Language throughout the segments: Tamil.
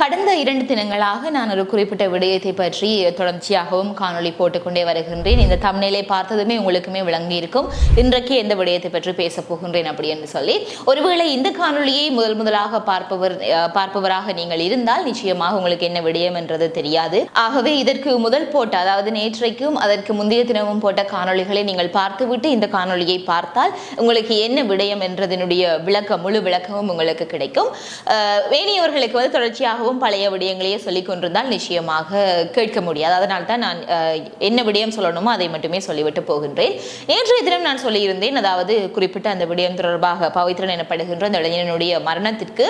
கடந்த இரண்டு தினங்களாக நான் ஒரு குறிப்பிட்ட விடயத்தை பற்றி தொடர்ச்சியாகவும் காணொளி போட்டுக்கொண்டே வருகின்றேன். இந்த தமிழிலை பார்த்ததுமே உங்களுக்குமே விளங்கி இருக்கும் இன்றைக்கு எந்த விடயத்தை பற்றி பேச போகின்றேன் அப்படி என்று சொல்லி. ஒருவேளை இந்த காணொளியை முதல் முதலாக பார்ப்பவர் பார்ப்பவராக நீங்கள் இருந்தால் நிச்சயமாக உங்களுக்கு என்ன விடயம் என்றது தெரியாது. ஆகவே இதற்கு முதல் போட்ட அதாவது நேற்றைக்கும் அதற்கு முந்தைய தினமும் போட்ட காணொளிகளை நீங்கள் பார்த்துவிட்டு இந்த காணொளியை பார்த்தால் உங்களுக்கு என்ன விடயம் என்றதனுடைய விளக்கம் முழு விளக்கமும் உங்களுக்கு கிடைக்கும். வேணியவர்களுக்கு வந்து தொடர்ச்சியாகவும் பழைய விடயங்களையே சொல்லி கொண்டிருந்தால் நிச்சயமாக கேட்க முடியாது. அதனால் தான் நான் என்ன விடயம் சொல்லணுமோ அதை மட்டுமே சொல்லிவிட்டு போகின்றேன். நேற்றைய தினம் நான் சொல்லியிருந்தேன் அதாவது குறிப்பிட்ட அந்த விடயம் தொடர்பாக பவித்ரன் எனப்படுகின்ற அந்த இளைஞனுடைய மரணத்திற்கு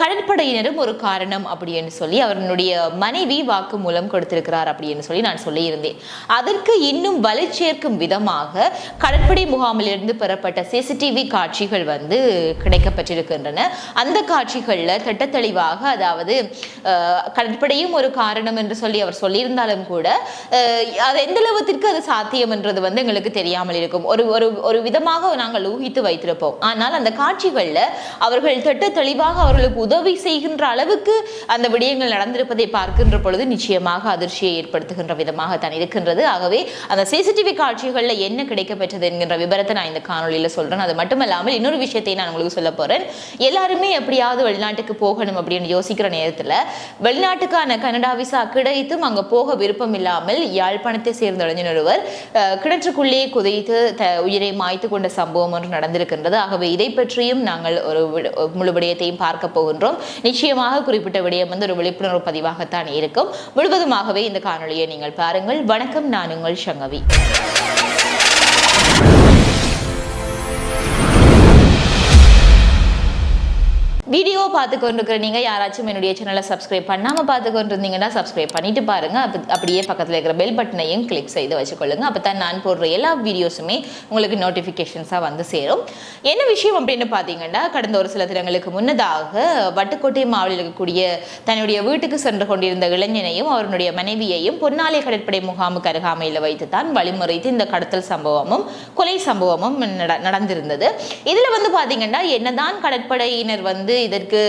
கடற்படையினரும் ஒரு காரணம் அப்படின்னு சொல்லி அவருடைய மனைவி வாக்கு மூலம் கொடுத்திருக்கிறார் அப்படின்னு சொல்லி நான் சொல்லியிருந்தேன். அதற்கு இன்னும் வலு சேர்க்கும் விதமாக கடற்படை முகாமிலிருந்து பெறப்பட்ட சிசிடிவி காட்சிகள் வந்து கிடைக்கப்பட்டிருக்கின்றன. அந்த காட்சிகளில் திட்டத்தெளிவாக அதாவது அதாவது கடற்படையும் ஒரு காரணம் என்று சொல்லி அவர் சொல்லியிருந்தாலும் கூட அது எந்த அளவுக்கு அது சாத்தியம் என்றது வந்து எங்களுக்கு தெரியாமல் இருக்கும். ஒரு ஒரு ஒரு விதமாக நாங்கள் ஊகித்து வைத்திருப்போம். ஆனால் அந்த காட்சிகளில் அவர்கள் திட்ட தெளிவாக அவர்களுக்கு உதவி செய்கின்ற அளவுக்கு அந்த விடயங்கள் நடந்திருப்பதை பார்க்கின்ற பொழுது நிச்சயமாக அதிர்ச்சியை ஏற்படுத்துகின்ற விதமாக தான் இருக்கின்றது. ஆகவே அந்த சிசிடிவி காட்சிகளில் என்ன கிடைக்கப்பெற்றது என்கின்ற விபரத்தை நான் இந்த காணொலியில சொல்றேன். அது மட்டுமல்லாமல் இன்னொரு விஷயத்தை நான் உங்களுக்கு சொல்ல போறேன். எல்லாருமே எப்படியாவது வெளிநாட்டுக்கு போகணும் அப்படின்னு யோசிக்கிற நேரத்தில் வெளிநாட்டுக்கான கனடா விசா கிடைத்தும் அங்கே போக விருப்பம் இல்லாமல் யாழ்ப்பாணத்தை சேர்ந்த இளைஞர் ஒருவர் கிணற்றுக்குள்ளே குதைத்து த உயிரை மாய்த்து கொண்ட சம்பவம் ஒன்று நடந்திருக்கின்றது. ஆகவே இதை பற்றியும் நாங்கள் ஒரு முழு விடயத்தையும் பார்க்க போகின்றோம். நிச்சயமாக குறிப்பிட்ட விடயம் வந்து ஒரு விழிப்புணர்வு பதிவாகத்தான் இருக்கும். முழுவதுமாகவே இந்த காணொளியை நீங்கள் பாருங்கள். வணக்கம் நான் உங்கள் சங்கவி. வீடியோ பார்த்து கொண்டிருக்கிற நீங்கள் யாராச்சும் என்னுடைய சேனலை சப்ஸ்கிரைப் பண்ணாமல் பார்த்து கொண்டிருந்தீங்கன்னா சப்ஸ்கிரைப் பண்ணிட்டு பாருங்க. அப்ப அப்படியே பக்கத்தில் இருக்கிற பெல் பட்டனையும் கிளிக் செய்து வச்சுக்கொள்ளுங்க. அப்போ தான் நான் போடுற எல்லா வீடியோஸுமே உங்களுக்கு நோட்டிஃபிகேஷன்ஸாக வந்து சேரும். என்ன விஷயம் அப்படின்னு பார்த்தீங்கன்னா கடந்த ஒரு சில தினங்களுக்கு முன்னதாக வட்டுக்கோட்டை மாவட்டத்தில் இருக்கக்கூடிய தன்னுடைய வீட்டுக்கு சென்று கொண்டிருந்த இளைஞனையும் அவருடைய மனைவியையும் பொன்னாலை கடற்படை முகாமுக்கு அருகாமையில் வைத்து தான் வழிமுறைத்து இந்த கடத்தல் சம்பவமும் கொலை சம்பவமும் நட- நடந்திருந்தது. இதில் வந்து பார்த்தீங்கன்னா என்னதான் கடற்படையினர் வந்து இதற்கு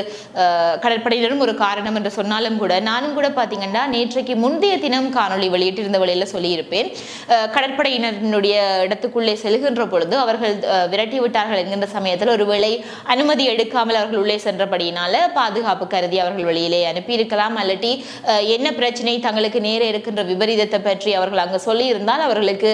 கடற்படையினரும் ஒரு காரணம் என்று சொன்னாலும் கூட நானும் கூட பார்த்தீங்கன்னா நேற்றைக்கு முந்தைய தினம் காணொலி வெளியிட்டிருந்த வழியில் சொல்லியிருப்பேன். அஹ், கடற்படையினருடைய இடத்துக்குள்ளே செல்கின்ற பொழுது அவர்கள் விரட்டி விட்டார்கள் என்கின்ற சமயத்தில் ஒருவேளை அனுமதி எடுக்காமல் அவர்கள் உள்ளே சென்றபடியினால பாதுகாப்பு கருதி அவர்கள் வெளியிலே அனுப்பியிருக்கலாம். அல்லட்டி என்ன பிரச்சனை தங்களுக்கு நேர இருக்கின்ற விபரீதத்தை பற்றி அவர்கள் அங்கு சொல்லியிருந்தால் அவர்களுக்கு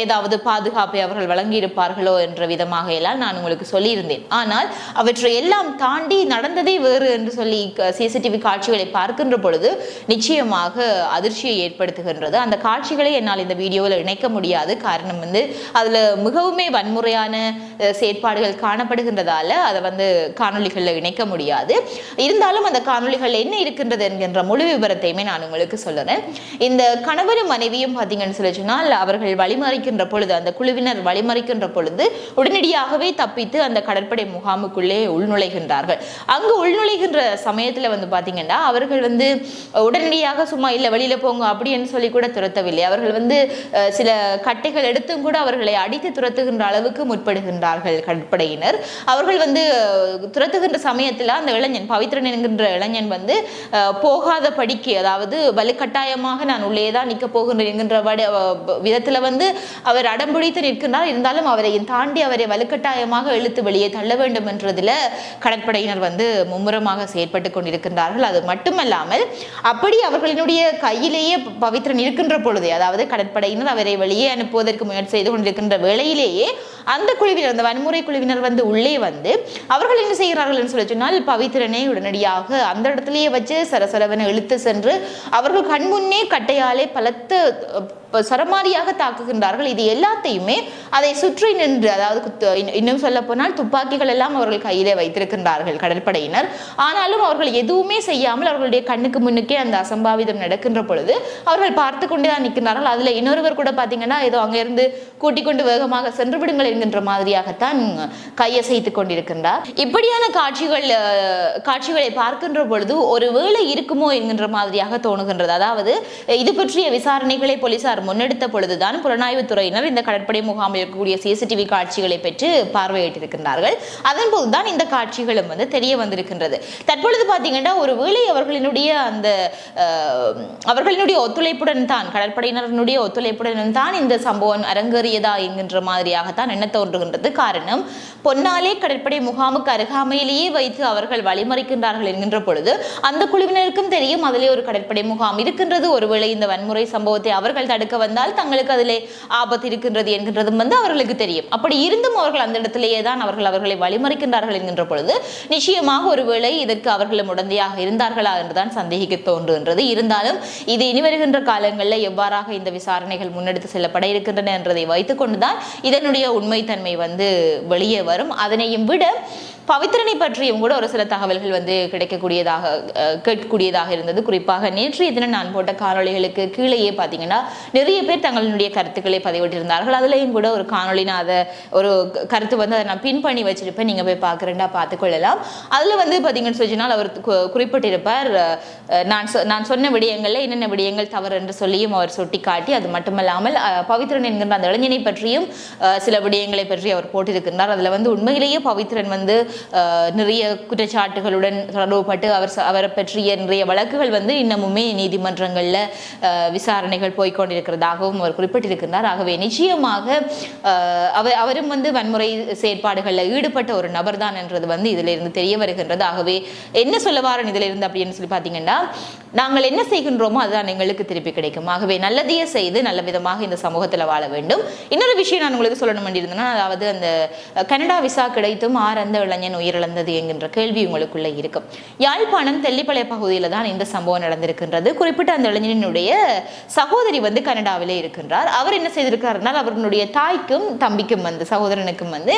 ஏதாவது பாதுகாப்பை அவர்கள் வழங்கியிருப்பார்களோ என்ற விதமாக எல்லாம் நான் உங்களுக்கு சொல்லியிருந்தேன். ஆனால் அவற்றை எல்லாம் தாண்டி தாண்டி நடந்ததே வேறு என்று சொல்லி சிசிடிவி காட்சிகளை பார்க்கின்ற பொழுது நிச்சயமாக அதிர்ச்சியை ஏற்படுத்துகின்றது. அந்த காட்சிகளை என்னால் இந்த வீடியோவில் இணைக்க முடியாது. காரணம் வந்து அதில் மிகவுமே வன்முறையான செயற்பாடுகள் காணப்படுகின்றதால அதை வந்து காணொளிகளில் இணைக்க முடியாது. இருந்தாலும் அந்த காணொளிகள் என்ன இருக்கின்றது என்கின்ற முழு விவரத்தையுமே நான் உங்களுக்கு சொல்லுறேன். இந்த கணவரும் மனைவியும் பார்த்தீங்கன்னு சொல்லி சொன்னால் அவர்கள் வழிமறிக்கின்ற பொழுது அந்த குழுவினர் வழிமறிக்கின்ற பொழுது உடனடியாகவே தப்பித்து அந்த கடற்படை முகாமுக்குள்ளே உள்நுழைகின்றார்கள். அங்கு உள்நுழைகின்ற சமயத்தில் வந்து பார்த்தீங்கன்னா அவர்கள் வந்து உடனடியாக சும்மா இல்லை வெளியில் போங்க அப்படின்னு சொல்லி கூட துரத்தவில்லை. அவர்கள் வந்து சில கட்டைகள் எடுத்தும் கூட அவர்களை அடித்து துரத்துகின்ற அளவுக்கு முற்படுகின்றார்கள் கடற்படையினர் அவர்கள் வந்து துரத்துகின்ற சமயத்தில் அந்த இளைஞன் பவித்ரன் என்கின்ற இளைஞன் வந்து போகாத படிக்கு அதாவது வலுக்கட்டாயமாக நான் உள்ளே தான் நிற்க போகின்றேன் என்கின்ற விதத்தில் வந்து அவர் அடம்பிடித்து நிற்கின்றார். இருந்தாலும் அவரை தாண்டி அவரை வலுக்கட்டாயமாக இழுத்து வெளியே தள்ள வேண்டும் கடற்படை படையினர் வந்து மும்முரமாக செயற்பட்டு கொண்டிருக்கின்றார்கள். அது மட்டுமல்லாமல் அப்படி அவர்களினுடைய கையிலேயே பவித்திரன் பவித்ரன் இருக்கின்ற பொழுதே அதாவது கடற்படையினர் அவரை வெளியே அனுப்புவதற்கு முயற்சி செய்து கொண்டிருக்கின்ற வேளையிலேயே அந்த குழுவினர் அந்த வன்முறை குழுவினர் வந்து உள்ளே வந்து அவர்கள் என்ன செய்கிறார்கள் என்று சொல்லி சொன்னால் பவித்திரனை உடனடியாக அந்த இடத்துலயே வச்சு சரசரவனை இழுத்து சென்று அவர்கள் கண்முன்னே கட்டையாலே பலத்த சரமாரியாக தாக்குகின்றார்கள். இது எல்லாத்தையுமே அதை சுற்றி நின்று அதாவது இன்னும் இன்னும் சொல்ல போனால் துப்பாக்கிகள் எல்லாம் அவர்கள் கையிலே வைத்திருக்கின்றார்கள். கடற்படையினர். ஆனாலும் அவர்கள் எதுவுமே செய்யாமல் அவர்களுடைய கண்ணுக்கு முன்னுக்கே அந்த அசம்பாவிதம் நடக்கின்ற பொழுது அவர்கள் பார்த்து கொண்டே தான் நிற்கின்றார்கள். அதுல இன்னொருவர் கூட பாத்தீங்கன்னா ஏதோ அங்கிருந்து கூட்டிக் கொண்டு வேகமாக சென்று விடுங்கள் என்கின்ற மாதிரியாகத்தான் கையசைத்துக் கொண்டிருக்கின்றார். இப்படியான காட்சிகள் காட்சிகளை பார்க்கின்ற பொழுது ஒரு வேளை இருக்குமோ என்கின்ற மாதிரியாக தோணுகின்றது. அதாவது இது பற்றிய விசாரணைகளை போலீசார் முன்னெடுத்த பொழுதுதான் புலனாய்வுத் துறையினர் இந்த கடற்படை முகாமில் இருக்கக்கூடிய சிசிடிவி காட்சிகளை பெற்று பார்வையிட்டிருக்கின்றார்கள். அதன் போதுதான் இந்த காட்சிகளும் வந்து அப்படின்றது தெரிய வந்திருக்கின்றது. தற்பொழுது பார்த்தீங்கன்னா ஒரு வேளை அவர்களினுடைய அந்த அவர்களினுடைய ஒத்துழைப்புடன் தான் கடற்படையினருடைய ஒத்துழைப்புடன் தான் இந்த சம்பவம் அரங்கேறியதா என்கின்ற மாதிரியாகத்தான் என்ன தோன்றுகின்றது? காரணம் பொன்னாலே கடற்படை முகாமுக்கு அருகாமையிலேயே வைத்து அவர்கள் வழிமறிக்கின்றார்கள் என்கின்ற பொழுது அந்த குழுவினருக்கும் தெரியும் அதிலே ஒரு கடற்படை முகாம் இருக்கின்றது. ஒருவேளை இந்த வன்முறை சம்பவத்தை அவர்கள் தடுக்க வந்தால் தங்களுக்கு அதிலே ஆபத்து இருக்கின்றது என்கின்றதும் வந்து அவர்களுக்கு தெரியும். அப்படி இருந்தும் அவர்கள் அந்த இடத்திலேயே தான் அவர்கள் அவர்களை வழிமறிக்கின்றார்கள் என்கின்ற பொழுது நிச்சயமாக ஒருவேளை இதற்கு அவர்களும் உடந்தையாக இருந்தார்களா என்றுதான் சந்தேகிக்க தோன்றுகின்றது. இருந்தாலும் இது இனி வருகின்ற காலங்களில் எவ்வாறாக இந்த விசாரணைகள் முன்னெடுத்து செல்லப்பட இருக்கின்றன என்றதை வைத்துக்கொண்டுதான் இதனுடைய உண்மைத்தன்மை வந்து வெளியே வரும். அதனையும் விட பவித்ரனை பற்றியும் கூட ஒரு சில தகவல்கள் வந்து கிடைக்கக்கூடியதாக கேட்கக்கூடியதாக இருந்தது. குறிப்பாக நேற்றைய தினம் நான் போட்ட காணொலிகளுக்கு கீழேயே பார்த்தீங்கன்னா நிறைய பேர் தங்களுடைய கருத்துக்களை பதிவிட்டிருந்தார்கள். அதுலேயும் கூட ஒரு காணொலி நான் அதை ஒரு கருத்து வந்து அதை நான் பின் பண்ணி வச்சிருப்பேன். நீங்கள் போய் பார்க்குறேன்டா பார்த்துக்கொள்ளலாம். அதில் வந்து பார்த்தீங்கன்னு சொன்னால் அவர் கு- குறிப்பிட்டிருப்பார் நான் சொ- நான் சொன்ன விடயங்களில் என்னென்ன விடயங்கள் தவறு என்று சொல்லியும் அவர் சுட்டிக்காட்டி அது மட்டுமல்லாமல் பவித்ரன் என்கின்ற அந்த இளைஞனை பற்றியும் சில விடயங்களை பற்றி அவர் போட்டிருக்கின்றார். அதில் வந்து உண்மையிலேயே பவித்ரன் வந்து நிறைய குற்றச்சாட்டுகளுடன் தொடர்புபட்டு அவர் அவரை பற்றிய நிறைய வழக்குகள் வந்து இன்னமுமே நீதிமன்றங்களில் விசாரணைகள் போய்க்கொண்டிருக்கிறதாகவும் அவர் குறிப்பிட்டிருக்கின்றார். ஆகவே நிச்சயமாக அவர் அவரும் வந்து வன்முறை செயற்பாடுகளில் ஈடுபட்ட ஒரு நபர் தான் என்றது வந்து இதில் இருந்து தெரிய வருகின்றது. ஆகவே என்ன சொல்ல வாரன் இதில் இருந்து அப்படின்னு சொல்லி பார்த்தீங்கன்னா நாங்கள் என்ன செய்கின்றோமோ அதுதான் எங்களுக்கு திருப்பி கிடைக்கும். ஆகவே நல்லதையே செய்து நல்ல விதமாக இந்த சமூகத்தில் வாழ வேண்டும். இன்னொரு விஷயம் நான் உங்களுக்கு சொல்லணும் வேண்டியிருந்தேன்னா அதாவது அந்த கனடா விசா கிடைத்தும் ஆர் அந்த இளைஞன் உயிரிழந்தது என்கின்ற கேள்வி உங்களுக்குள்ள இருக்கும். யாழ்ப்பாணம் தெல்லிப்பளை பகுதியில் தான் இந்த சம்பவம் நடந்திருக்கின்றது. குறிப்பிட்ட அந்த இளைஞனுடைய சகோதரி வந்து கனடாவிலே இருக்கின்றார். அவர் என்ன செய்திருக்காருனால் அவர்களுடைய தாய்க்கும் தம்பிக்கும் வந்து சகோதரனுக்கும் வந்து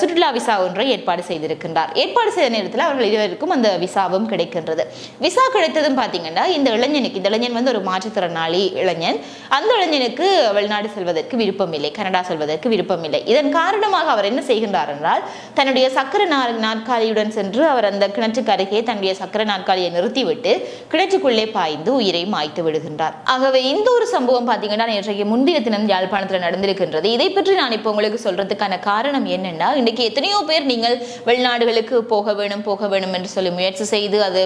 சுற்றுலா விசா ஒன்றை ஏற்பாடு செய்திருக்கின்றார். ஏற்பாடு செய்த நேரத்தில் அவர்கள் இருவருக்கும் அந்த விசாவும் கிடைக்கின்றது. விசா கிடைத்ததும் பார்த்தீங்கன்னா இந்த இளைஞனுக்கு இந்த இளைஞன் வந்து ஒரு மாற்றுத்திறனாளி இளைஞன். அந்த இளைஞனுக்கு வெளிநாடு செல்வதற்கு விருப்பம் இல்லை கனடா செல்வதற்கு விருப்பம் இல்லை. இதன் காரணமாக அவர் என்ன செய்கின்றார் என்றால் தன்னுடைய சக்கர நாற்காலியுடன் சென்று அவர் அந்த கிணற்றுக்கு அருகே தன்னுடைய சக்கர நாற்காலியை நிறுத்திவிட்டு கிணற்றுக்குள்ளே பாய்ந்து உயிரை மாய்த்து விடுகின்றார். ஆகவே இந்த ஒரு சம்பவம் பார்த்தீங்கன்னா நேற்றைக்கு முந்தைய தினம் யாழ்ப்பாணத்தில் நடந்திருக்கின்றது. இதை பற்றி நான் இப்போ உங்களுக்கு சொல்றதுக்கான காரணம் என்னென்னா இன்னைக்கு எத்தனையோ பேர் நீங்கள் வெளிநாடுகளுக்கு போக வேணும் போக வேணும் என்று சொல்லி முயற்சி செய்து அது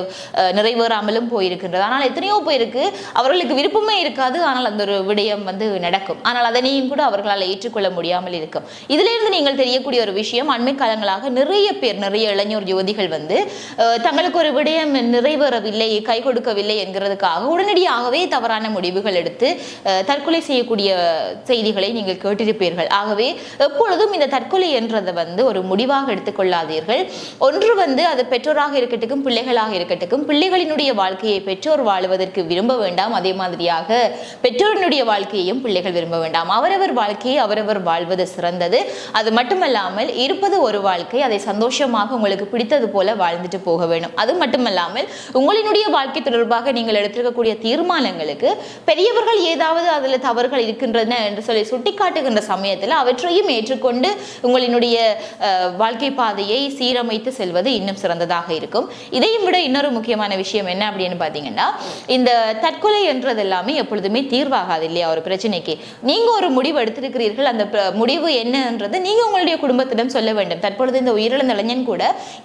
நிறைவேறாமலும் போயிருக்கின்றது. ஆனால் எத்தனையோ பேருக்கு அவர்களுக்கு விருப்பமே இருக்காது ஆனால் அந்த ஒரு விடயம் வந்து நடக்கும். ஆனால் அதனையும் கூட அவர்களால் ஏற்றுக்கொள்ள முடியாமல் இருக்கும். இதிலிருந்து நீங்கள் தெரியக்கூடிய ஒரு விஷயம் அண்மை காலங்களாக நிறைய பேர் நிறைய இளைஞர் யுவதிகள் வந்து தங்களுக்கு ஒரு விடயம் நிறைவேறவில்லை கை கொடுக்கவில்லை என்கிறதுக்காக உடனடியாகவே தவறான முடிவுகள் எடுத்து தற்கொலை செய்யக்கூடிய செய்திகளை நீங்கள் கேட்டிருப்பீர்கள். ஆகவே எப்பொழுதும் இந்த தற்கொலை என்றதை வந்து ஒரு முடிவாக எடுத்துக்கொள்ளாதீர்கள். ஒன்று வந்து அது பெற்றோராக இருக்கட்டும் பிள்ளைகளாக இருக்கட்டும் பிள்ளைகளினுடைய வாழ்க்கையை பெற்றோர் வாழுவதற்கு விரும்ப வேண்டாம். அதே மாதிரியாக பெற்றோரினுடைய வாழ்க்கையையும் பிள்ளைகள் விரும்ப வேண்டாம். அவரவர் வாழ்க்கையை அவரவர் வாழ்வது சிறந்தது. அது மட்டுமல்லாமல் இருப்பது ஒரு வாழ்க்கை. அதை சந்தோஷமாக உங்களுக்கு பிடித்தது போல வாழ்ந்துட்டு போக வேணும் அது மட்டுமல்லாமல் உங்களினுடைய வாழ்க்கை தொடர்பாக நீங்கள் எடுத்திருக்கக்கூடிய தீர்மானங்களுக்கு பெரியவர்கள் ஏதாவது அதில் தவறுகள் இருக்கின்றன என்று சொல்லி சுட்டிக்காட்டுகின்ற சமயத்தில் அவற்றையும் ஏற்றுக்கொண்டு உங்களினுடைய வாழ்க்கை பாதையை சீரமைத்து செல்வது இன்னும் சிறந்ததாக இருக்கும். இதையும் விட இன்னொரு முக்கியமான விஷயம் என்ன அப்படின்னு பார்த்தீங்கன்னா இந்த தற்கொலை என்றது எல்லாமே எப்பொழுதுமே தீர்வாகாது இல்லையா ஒரு பிரச்சனைக்கு. நீங்க ஒரு முடிவு எடுத்திருக்கிறீர்கள் அந்த முடிவு என்னன்றது நீங்க உங்களுடைய குடும்பத்திடம் சொல்ல வேண்டும். தற்பொழுது இந்த உயிரிழந்த இளைஞன் கூட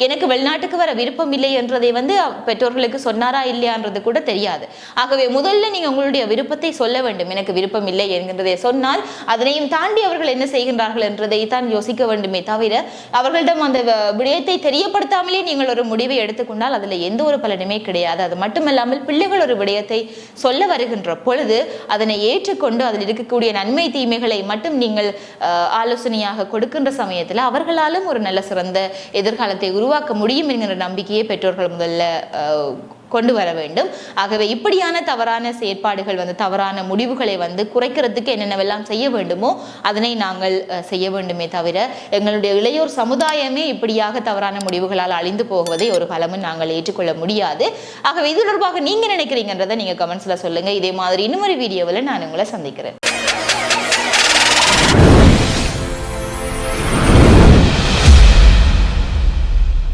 எனக்கு வெளிநாட்டுக்கு வர விருப்பம் இல்லை என்றதை வந்து பெற்றோர்களுக்கு சொன்னாரா இல்லையான்றது கூட தெரியாது. ஆகவே முதல்ல நீங்க உங்களுடைய விருப்பத்தை சொல்ல வேண்டும். எனக்கு விருப்பம் இல்லை என்கின்றதை சொன்னால் அதனையும் தாண்டி அவர்கள் என்ன செய்கின்றார்கள் என்றதை தான் யோசிக்க வேண்டுமே தவிர அவர்களிடம் அந்த விடயத்தை தெரியப்படுத்தாமலே நீங்கள் ஒரு முடிவை எடுத்துக்கொண்டால் அதில் எந்த ஒரு பலனுமே கிடையாது. அது மட்டுமல்லாமல் பிள்ளைகள் ஒரு விடயத்தை சொல்ல வருகின்ற பொழுது அதனை ஏற்றுக்கொண்டு அதில் இருக்கக்கூடிய நன்மை தீமைகளை மட்டும் நீங்கள் ஆலோசனையாக கொடுக்கின்ற சமயத்தில் அவர்களாலும் ஒரு நல்ல சிறந்த எதிர்காலத்தை உருவாக்க முடியும் என்கிற நம்பிக்கையை பெற்றோர்கள் முதல்ல கொண்டு வர வேண்டும். ஆகவே இப்படியான தவறான செயற்பாடுகள் வந்து தவறான முடிவுகளை வந்து குறைக்கிறதுக்கு என்னென்னவெல்லாம் செய்ய வேண்டுமோ அதனை நாங்கள் செய்ய வேண்டுமே தவிர எங்களுடைய இளையோர் சமுதாயமே இப்படியாக தவறான முடிவுகளால் அழிந்து போவதை ஒரு காலமும் நாங்கள் ஏற்றுக்கொள்ள முடியாது. ஆகவே இது தொடர்பாக நீங்க நினைக்கிறீங்கன்றதை நீங்க கமெண்ட்ஸ்ல சொல்லுங்க. இதே மாதிரி இன்னொரு வீடியோவில் நான் உங்களை சந்திக்கிறேன்.